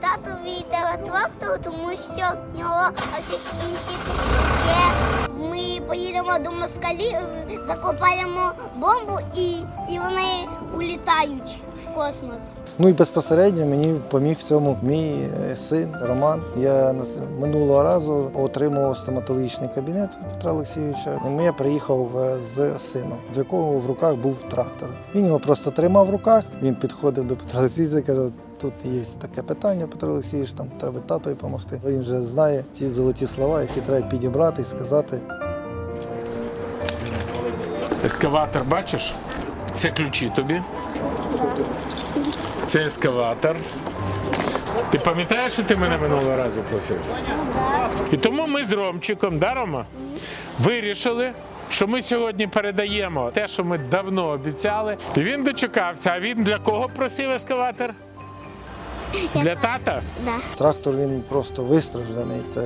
Татові треба трактор, тому що в нього всіх є. Ми поїдемо до москалів, закопаємо бомбу і, і вони улітають космос. Ну і безпосередньо мені допоміг в цьому мій е, син Роман. Я минулого разу отримував стоматологічний кабінет Петра Олексійовича. І я приїхав е, з сином, в якого в руках був трактор. Він його просто тримав в руках. Він підходив до Петра Олексійовича, каже. Тут є таке питання, Петро Олексійович, там треба татові допомогти. Він вже знає ці золоті слова, які треба підібрати і сказати. Ескаватор, бачиш? Це ключі тобі. Це ескаватор. Ти пам'ятаєш, що ти мене минулого разу просив? І тому ми з Ромчиком, да, Рома, вирішили, що ми сьогодні передаємо те, що ми давно обіцяли. І він дочекався. А він для кого просив ескаватор? Для тата? Да. Трактор він просто вистражданий. Це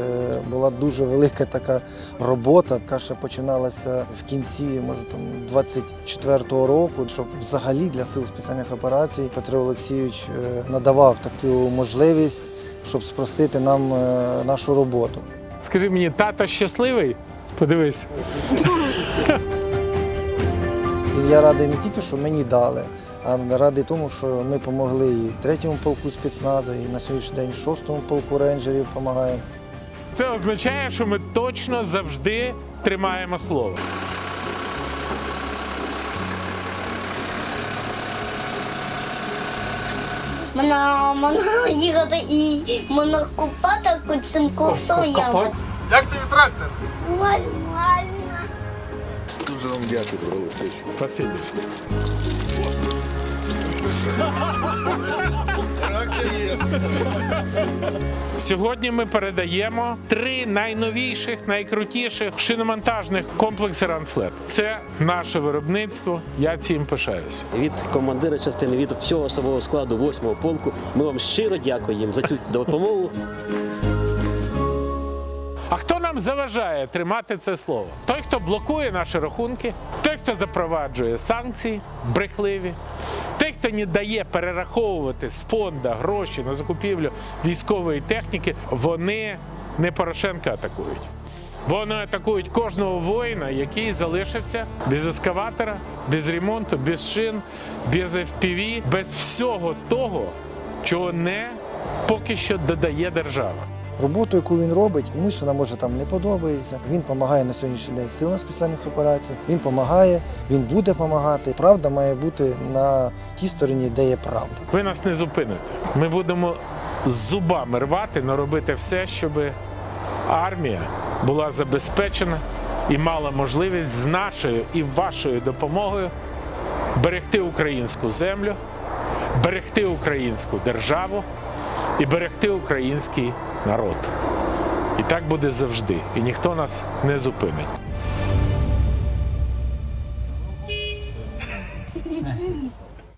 була дуже велика така робота, ще починалася в кінці, може там 24-го року, щоб взагалі для сил спеціальних операцій Петро Олексійович е, надавав таку можливість, щоб спростити нам е, нашу роботу. Скажи мені, тато щасливий? Подивись. Я радий не тільки, що мені дали, а радий тому, що ми допомогли і третьому полку спецназу, і на сьогоднішній день шостому полку рейнджерів допомагаємо. Це означає, що ми точно завжди тримаємо слово. Мене, мене їхати і мене купати цим курсоєм. Як тобі трактор? Нормально. Дуже вам дякую, Олексійович. Спасибі. Сьогодні ми передаємо три найновіших, найкрутіших шиномонтажних комплекси Ранфлет. Це наше виробництво. Я цим пишаюся. Від командира частини, від всього особового складу 8-го полку. Ми вам щиро дякуємо за цю допомогу. А хто нам заважає тримати це слово? Той, хто блокує наші рахунки, той, хто запроваджує санкції брехливі, той, хто не дає перераховувати з фонда гроші на закупівлю військової техніки, вони не Порошенка атакують. Вони атакують кожного воїна, який залишився без ескаватора, без ремонту, без шин, без FPV, без всього того, чого не поки що додає держава. Роботу, яку він робить, комусь вона може там не подобається. Він допомагає на сьогоднішній день силам спеціальних операцій. Він допомагає, він буде допомагати. Правда має бути на тій стороні, де є правда. Ви нас не зупините. Ми будемо зубами рвати, але робити все, щоб армія була забезпечена і мала можливість з нашою і вашою допомогою берегти українську землю, берегти українську державу і берегти український народ. І так буде завжди. І ніхто нас не зупинить.